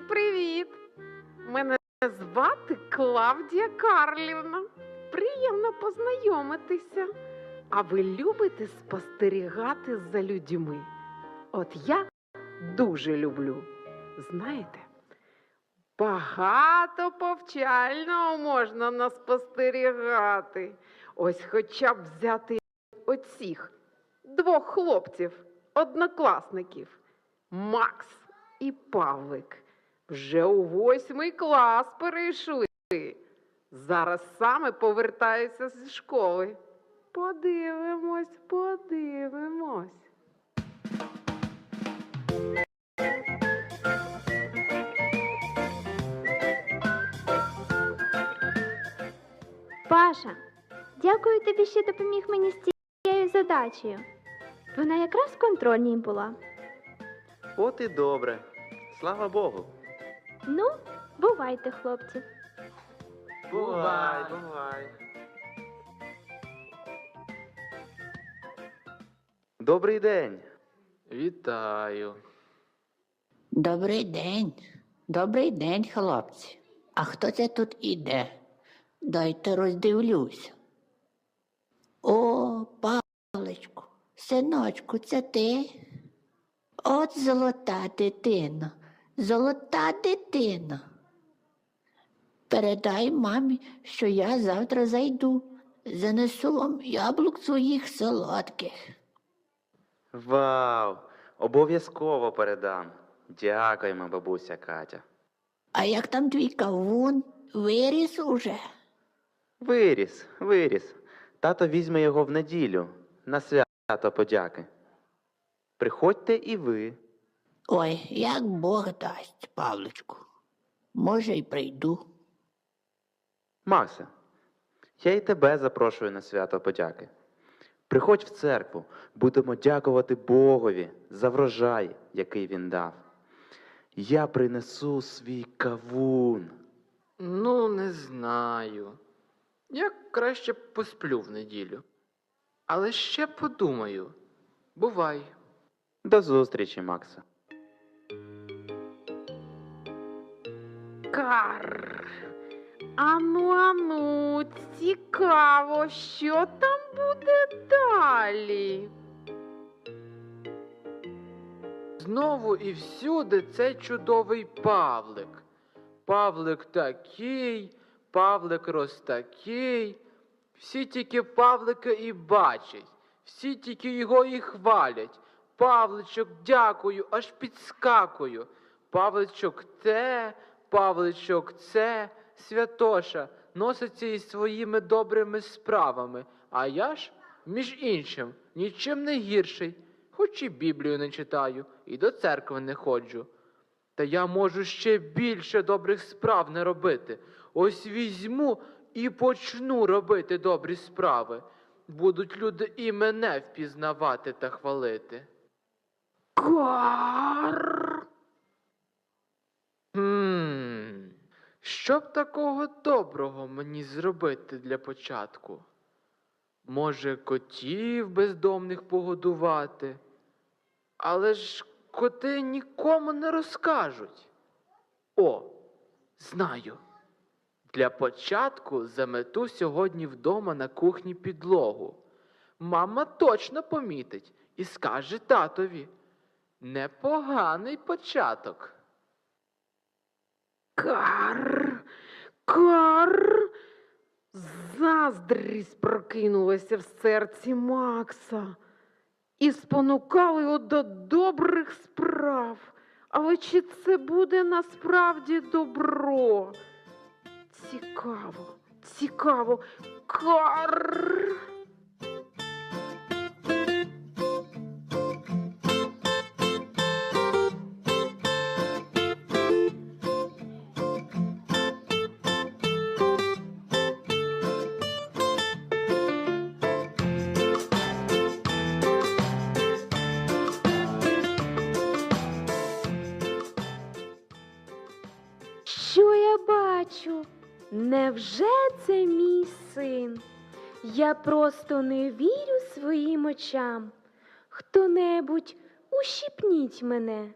Привіт! Мене звати Клавдія Карлівна. Приємно познайомитися. А ви любите спостерігати за людьми? От я дуже люблю. Знаєте, багато повчального можна наспостерігати. Ось хоча б взяти оцих двох хлопців, однокласників Макс і Павлик. Вже у восьмий клас перейшли. Зараз саме повертаються зі школи. Подивимось, подивимось. Паша, дякую тобі, що допоміг мені з цією задачею. Вона якраз контрольній була. От і добре. Слава Богу. Ну, бувайте, хлопці. Бувай, бувай. Добрий день. Вітаю. Добрий день. Добрий день, хлопці. А хто це тут іде? Дайте роздивлюся. О, Павлечку, синочку, це ти? От золота дитина, золота дитина. Передай мамі, що я завтра зайду. Занесу вам яблук своїх солодких. Вау! Обов'язково передам. Дякуємо, бабуся Катя. А як там твій кавун? Виріс уже? Виріс, виріс. Тато візьме його в неділю на свято подяки. Приходьте і ви. Ой, як Бог дасть, Павличку. Може, й прийду. Макса, я і тебе запрошую на свято подяки. Приходь в церкву, будемо дякувати Богові за врожай, який він дав. Я принесу свій кавун. Ну, не знаю. Я краще посплю в неділю. Але ще подумаю. Бувай. До зустрічі, Макса. Кар. Ану, ану, цікаво, що там буде далі. Знову і всюди цей чудовий Павлик. Павлик такий, Павлик ростакий. Всі тільки Павлика і бачать, всі тільки його і хвалять. Павличок, дякую, аж підскакую. Павличок те, Павличок це, святоша, носиться із своїми добрими справами, а я ж, між іншим, нічим не гірший, хоч і Біблію не читаю, і до церкви не ходжу. Та я можу ще більше добрих справ не робити. Ось візьму і почну робити добрі справи. Будуть люди і мене впізнавати та хвалити. Кар. Хм, що б такого доброго мені зробити для початку? Може, котів бездомних погодувати? Але ж коти нікому не розкажуть. О, знаю. Для початку замету сьогодні вдома на кухні підлогу. Мама точно помітить і скаже татові. Непоганий початок. Кар. Кар. Заздрість прокинулася в серці Макса і спонукала його до добрих справ. Але чи це буде насправді добро? Цікаво, цікаво. Кар. Я просто не вірю своїм очам. Хто-небудь ущипніть мене.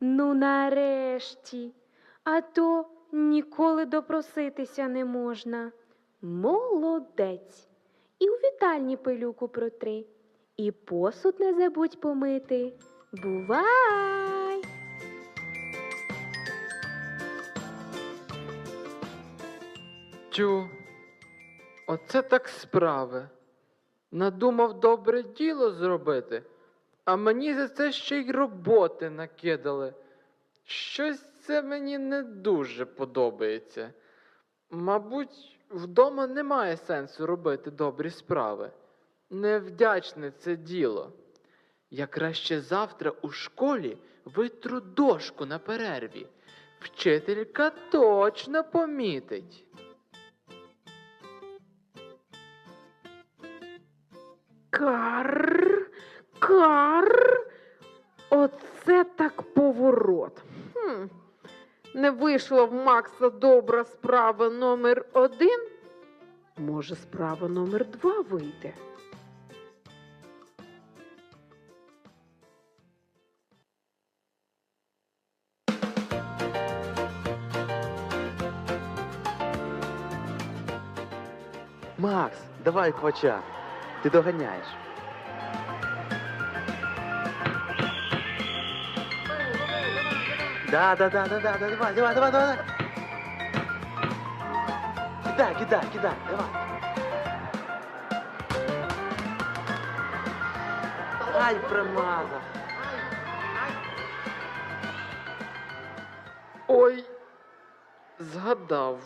Ну, нарешті, а то ніколи допроситися не можна. Молодець. І у вітальні пилюку протри, і посуд не забудь помити. Бувай! Тю, оце так справи. Надумав добре діло зробити, а мені за це ще й роботи накидали. Щось це мені не дуже подобається. Мабуть, вдома немає сенсу робити добрі справи. Невдячне це діло. Я краще завтра у школі витру дошку на перерві. Вчителька точно помітить. Кар, кар. Оце так поворот. Хм. Не вийшла в Макса добра справа номер один. Може, справа номер два вийде. Макс, давай квача. Ти доганяєш. Да, да, да, да, да, да, давай, давай, давай, давай. Кидай, кидай, кидай, давай. Ай, промазав. Ой, згадав.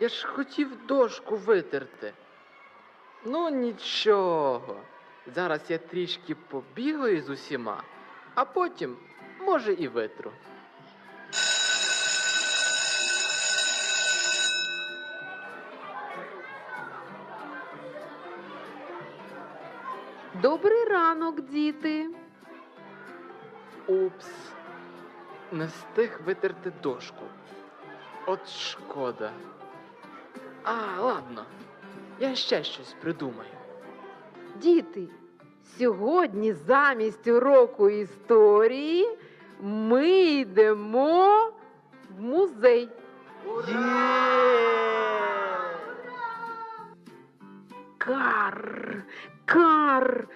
Я ж хотів дошку витерти. Ну, нічого. Зараз я трішки побігаю з усіма, а потім, може, і витру. Добрий ранок, діти. Упс. Не встиг витерти дошку. От шкода. А, ладно. Я ще щось придумаю. Діти, сьогодні замість уроку історії ми йдемо в музей. Кар, кар.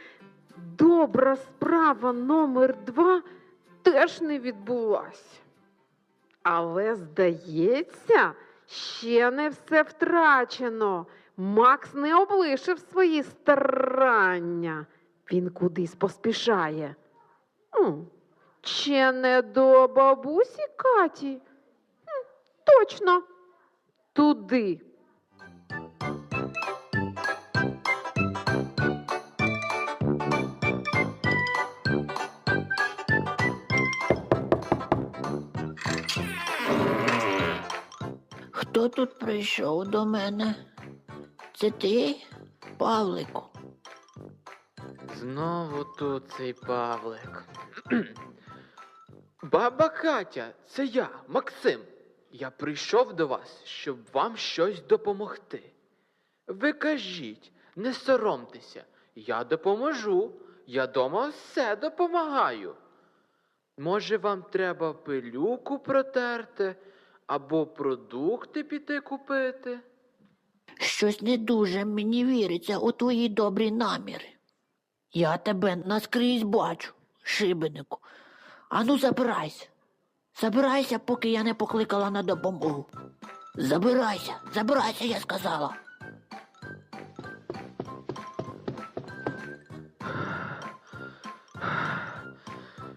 Добра справа номер два теж не відбулась. Але, здається, ще не все втрачено. Макс не облишив свої старання. Він кудись поспішає. Чи не до бабусі Каті? Точно. Туди. Хто тут прийшов до мене? Це ти, Павлику? Знову тут цей Павлик. Баба Катя, це я, Максим. Я прийшов до вас, щоб вам щось допомогти. Ви кажіть, не соромтеся, я допоможу. Я дома все допомагаю. Може, вам треба пилюку протерти або продукти піти купити? Щось не дуже мені віриться у твої добрі наміри. Я тебе наскрізь бачу, шибенику. Ану, забирайся. Забирайся, поки я не покликала на допомогу. Забирайся, забирайся, я сказала.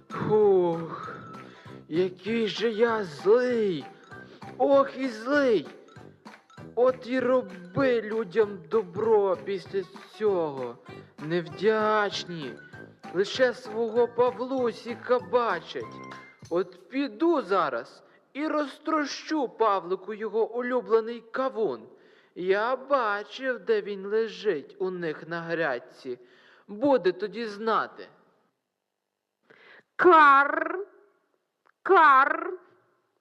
Фух, який же я злий. Ох і злий. От і роби людям добро після цього. Невдячні. Лише свого Павлусіка бачать. От піду зараз і розтрощу Павлику його улюблений кавун. Я бачив, де він лежить у них на грядці. Буде тоді знати. Кар. Кар.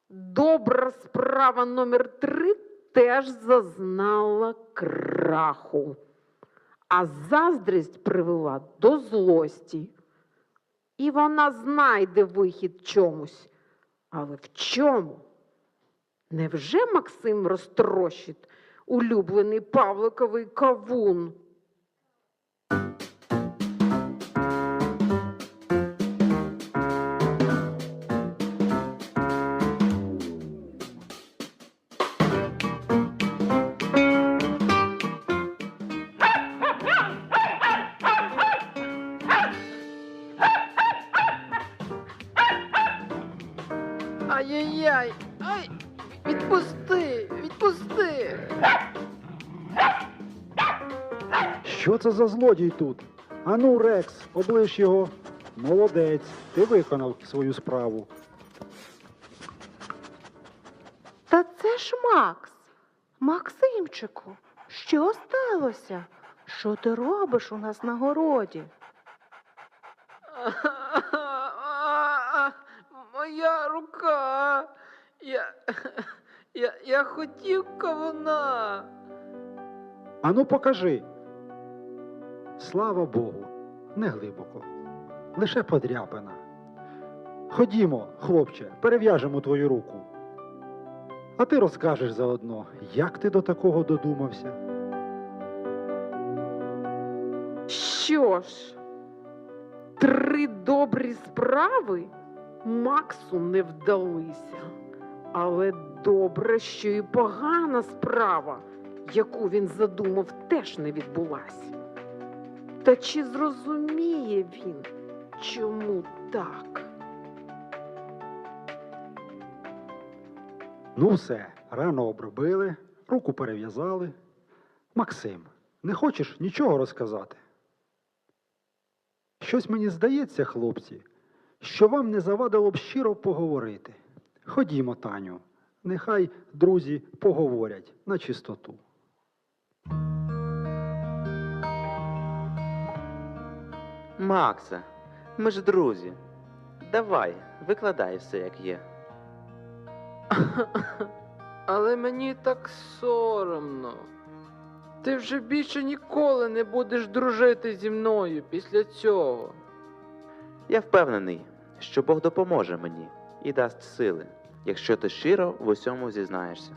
Добра справа номер три теж зазнала краху. А заздрість привела до злості. І вона знайде вихід чомусь. Але в чому? Невже Максим розтрощить улюблений Павликовий кавун? Це за злодій тут? Ану, Рекс, облиш його. Молодець, ти виконав свою справу. Та це ж Макс. Максимчику, що сталося? Що ти робиш у нас на городі? Моя рука! Я, я, я хотів кавуна! Ану, покажи. Слава Богу, не глибоко. Лише подряпина. Ходімо, хлопче, перев'яжемо твою руку. А ти розкажеш заодно, як ти до такого додумався. Що ж, три добрі справи Максу не вдалися. Але добре, що і погана справа, яку він задумав, теж не відбулася. Та чи зрозуміє він, чому так? Ну все, рано обробили, руку перев'язали. Максим, не хочеш нічого розказати? Щось мені здається, хлопці, що вам не завадило б щиро поговорити. Ходімо, Таню, нехай друзі поговорять на чистоту. Макса, ми ж друзі. Давай, викладай все, як є. Але мені так соромно. Ти вже більше ніколи не будеш дружити зі мною після цього. Я впевнений, що Бог допоможе мені і дасть сили, якщо ти щиро в усьому зізнаєшся.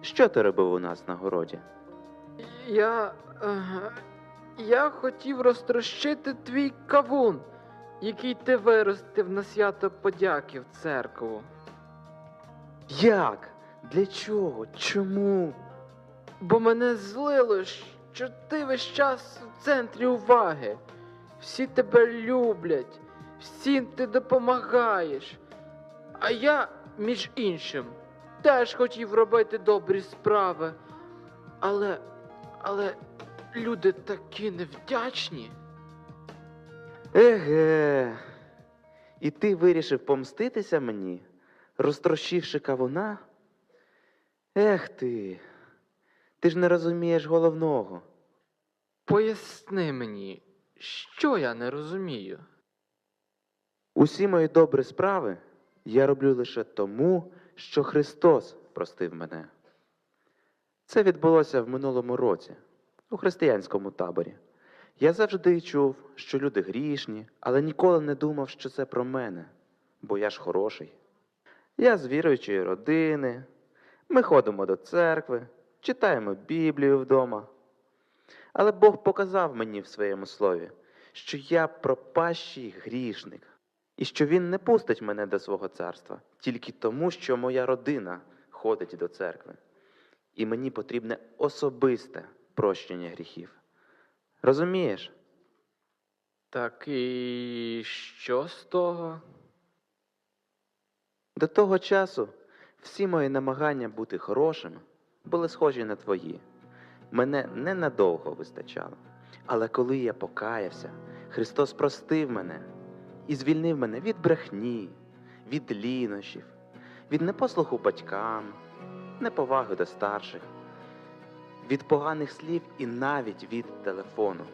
Що ти робив у нас на городі? Я. я хотів розтрощити твій кавун, який ти виростив на свято подяки в церкву. Як? Для чого? Чому? Бо мене злило, що ти весь час в центрі уваги. Всі тебе люблять, всім ти допомагаєш. А я, між іншим, теж хотів робити добрі справи. Але. але люди такі невдячні. Еге. І ти вирішив помститися мені, розтрощивши кавуна? Ех ти. Ти ж не розумієш головного. Поясни мені, що я не розумію. Усі мої добрі справи я роблю лише тому, що Христос простив мене. Це відбулося в минулому році, у християнському таборі. Я завжди чув, що люди грішні, але ніколи не думав, що це про мене, бо я ж хороший. Я з віруючої родини, ми ходимо до церкви, читаємо Біблію вдома. Але Бог показав мені в своєму слові, що я пропащий грішник, і що Він не пустить мене до свого царства тільки тому, що моя родина ходить до церкви. І мені потрібне особисте прощення гріхів. Розумієш? Так і що з того? До того часу всі мої намагання бути хорошим були схожі на твої. Мене ненадовго вистачало. Але коли я покаявся, Христос простив мене і звільнив мене від брехні, від лінощів, від непослуху батькам, неповаги до старших, від поганих слів і навіть від телефону.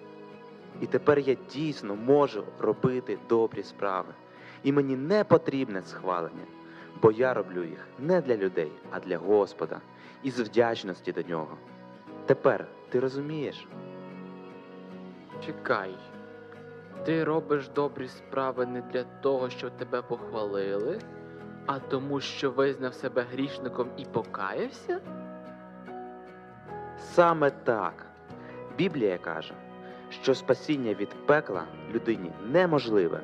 І тепер я дійсно можу робити добрі справи. І мені не потрібне схвалення, бо я роблю їх не для людей, а для Господа, із вдячності до нього. Тепер ти розумієш? Чекай. Ти робиш добрі справи не для того, щоб тебе похвалили, А тому, що визнав себе грішником і покаявся? Саме так. Біблія каже, що спасіння від пекла людині неможливе,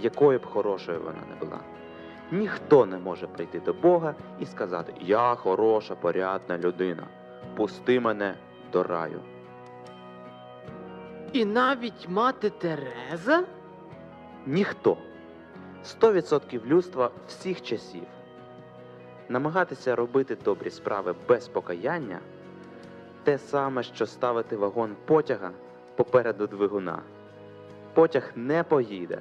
якою б хорошою вона не була. Ніхто не може прийти до Бога і сказати: Я хороша, порядна людина, пусти мене до раю. І навіть мати Тереза? Ніхто. 100% людства всіх часів. Намагатися робити добрі справи без покаяння те саме, що ставити вагон потяга попереду двигуна. Потяг не поїде.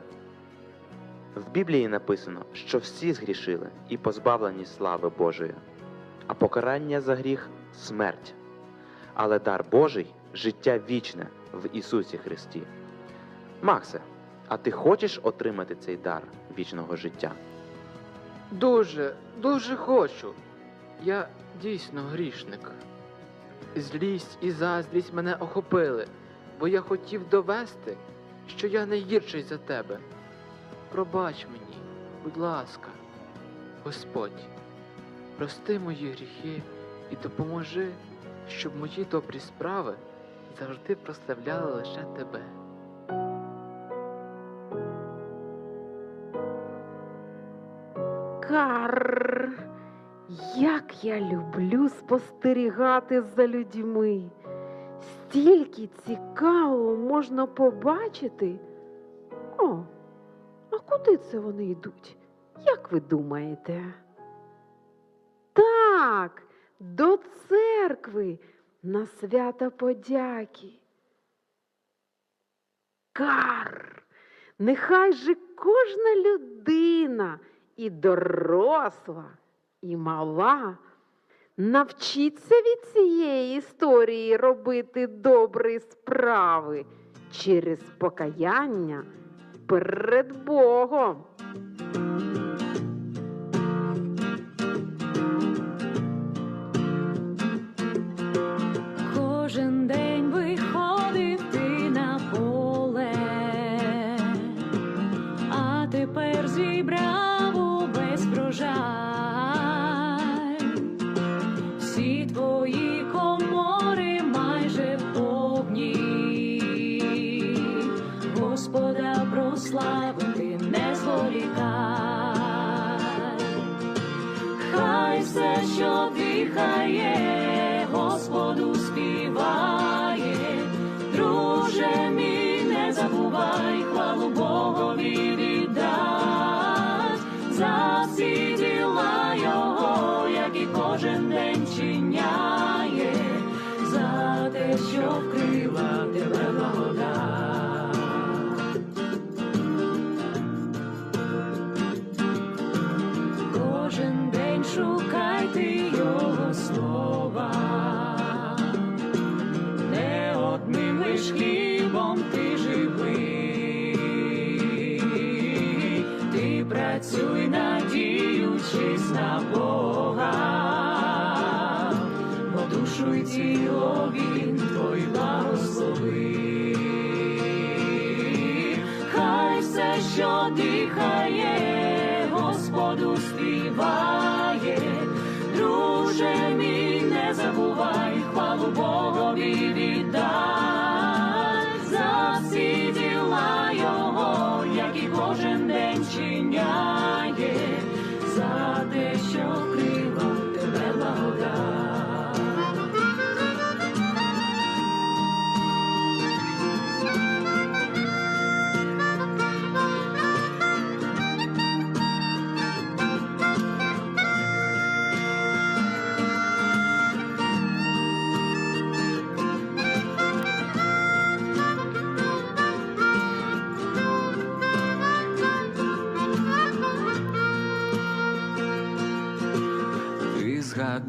В Біблії написано, що всі згрішили і позбавлені слави Божої, а покарання за гріх смерть. Але дар Божий життя вічне в Ісусі Христі. Максе, а ти хочеш отримати цей дар вічного життя? Дуже, дуже хочу. Я дійсно грішник. Злість і заздрість мене охопили, бо я хотів довести, що я не гірший за тебе. Пробач мені, будь ласка, Господь, прости мої гріхи і допоможи, щоб мої добрі справи завжди прославляли лише тебе. Як я люблю спостерігати за людьми. Стільки цікавого можна побачити. О, а куди це вони йдуть? Як ви думаєте? Так, до церкви на свята подяки. Кар, нехай же кожна людина і доросла, і мала Навчіться від цієї історії робити добрі справи через покаяння перед Богом. Всі твої комори майже повні. Господа прославити не зволікай. Хай все, що дихає, be your restorer.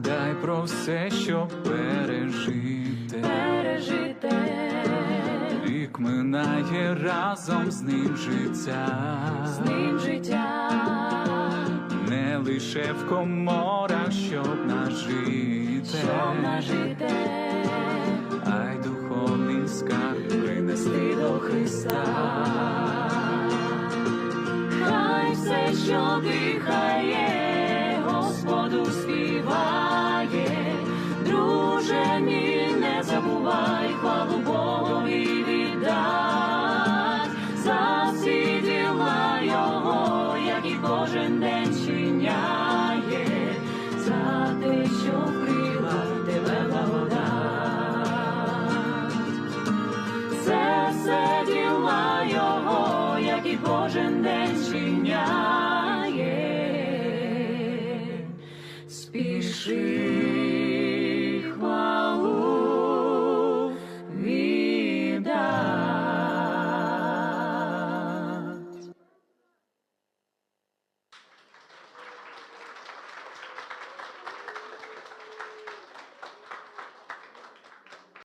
Дай про все, що пережите. пережите. Рік минає разом з ним життя, з ним життя, не лише в коморах, щоб нажити, щоб нажити. ай духовний скарб принести до Христа. Хай все, що дихає. кожен день чиняє за те, що прийде.